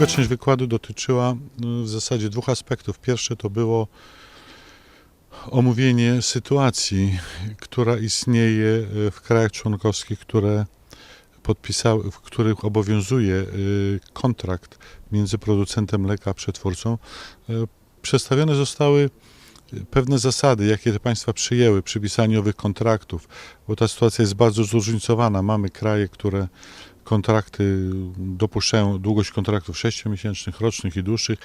Druga część wykładu dotyczyła no, w zasadzie dwóch aspektów. Pierwsze to było omówienie sytuacji, która istnieje e, w krajach członkowskich, które podpisały, w których obowiązuje e, kontrakt między producentem mleka a przetwórcą. Przedstawione zostały pewne zasady, jakie te państwa przyjęły przy pisaniu owych kontraktów, bo ta sytuacja jest bardzo zróżnicowana. Mamy kraje, które kontrakty dopuszczają długość kontraktów 6-miesięcznych, rocznych i dłuższych.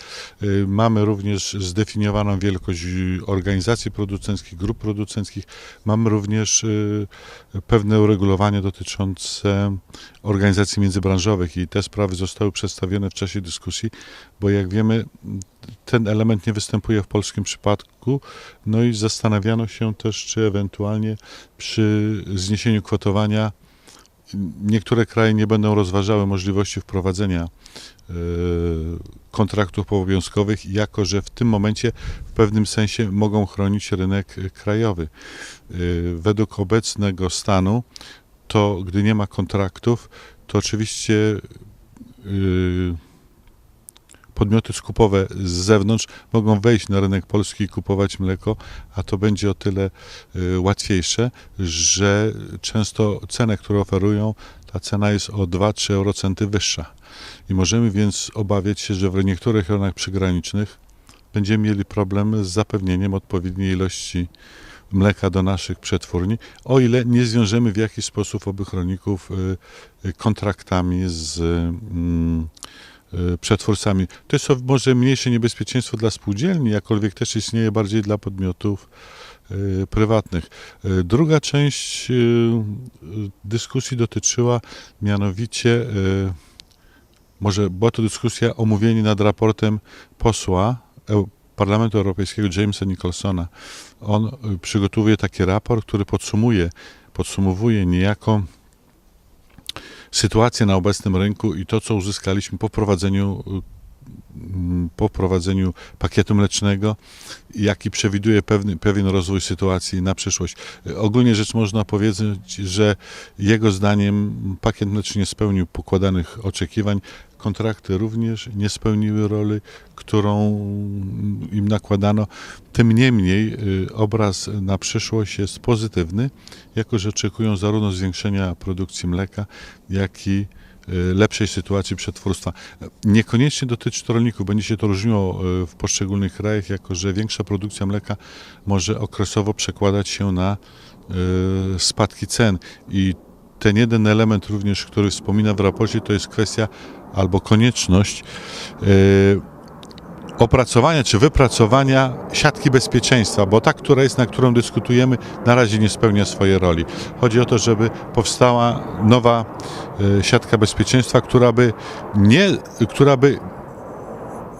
Y, Mamy również zdefiniowaną wielkość organizacji producenckich, grup producenckich. Mamy również y, pewne uregulowania dotyczące organizacji międzybranżowych i te sprawy zostały przedstawione w czasie dyskusji, bo jak wiemy, ten element nie występuje w polskim przypadku. No i zastanawiano się też, czy ewentualnie przy zniesieniu kwotowania niektóre kraje nie będą rozważały możliwości wprowadzenia e, kontraktów obowiązkowych, jako że w tym momencie w pewnym sensie mogą chronić rynek krajowy. E, Według obecnego stanu, to gdy nie ma kontraktów, to oczywiście e, podmioty skupowe z zewnątrz mogą wejść na rynek polski i kupować mleko, a to będzie o tyle y, łatwiejsze, że często cenę, którą oferują, ta cena jest o 2-3 eurocenty wyższa. I możemy więc obawiać się, że w niektórych rejonach przygranicznych będziemy mieli problem z zapewnieniem odpowiedniej ilości mleka do naszych przetwórni, o ile nie zwiążemy w jakiś sposób owych rolników y, y, kontraktami z mm, przetwórcami. To jest o- może mniejsze niebezpieczeństwo dla spółdzielni, jakkolwiek też istnieje bardziej dla podmiotów y, prywatnych. Y, Druga część y, y, dyskusji dotyczyła mianowicie, y, może była to dyskusja omówienie nad raportem posła Eu- Parlamentu Europejskiego Jamesa Nicholsona. On y, przygotowuje taki raport, który podsumuje, podsumowuje niejako sytuację na obecnym rynku i to, co uzyskaliśmy po wprowadzeniu, y, po wprowadzeniu pakietu mlecznego, jaki przewiduje pewny, pewien rozwój sytuacji na przyszłość. Ogólnie rzecz można powiedzieć, że jego zdaniem pakiet mleczny nie spełnił pokładanych oczekiwań. Kontrakty również nie spełniły roli, którą im nakładano. Tym niemniej y, obraz na przyszłość jest pozytywny, jako że oczekują zarówno zwiększenia produkcji mleka, jak i y, lepszej sytuacji przetwórstwa. Niekoniecznie dotyczy to rolników, będzie się to różniło y, w poszczególnych krajach, jako że większa produkcja mleka może okresowo przekładać się na spadki cen i ten jeden element również, który wspomina w raporcie, to jest kwestia albo konieczność y, opracowania czy wypracowania siatki bezpieczeństwa, bo ta, która jest, na którą dyskutujemy, na razie nie spełnia swojej roli. Chodzi o to, żeby powstała nowa y, siatka bezpieczeństwa, która by nie, która by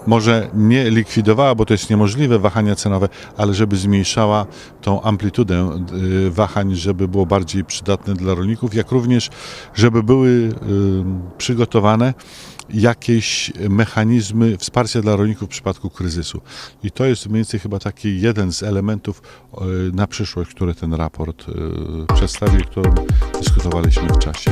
może nie likwidowała, bo to jest niemożliwe, wahania cenowe, ale żeby zmniejszała tą amplitudę y, wahań, żeby było bardziej przydatne dla rolników, jak również, żeby były y, przygotowane jakieś mechanizmy wsparcia dla rolników w przypadku kryzysu. I to jest mniej więcej chyba taki jeden z elementów y, na przyszłość, który ten raport przedstawił, którym dyskutowaliśmy w czasie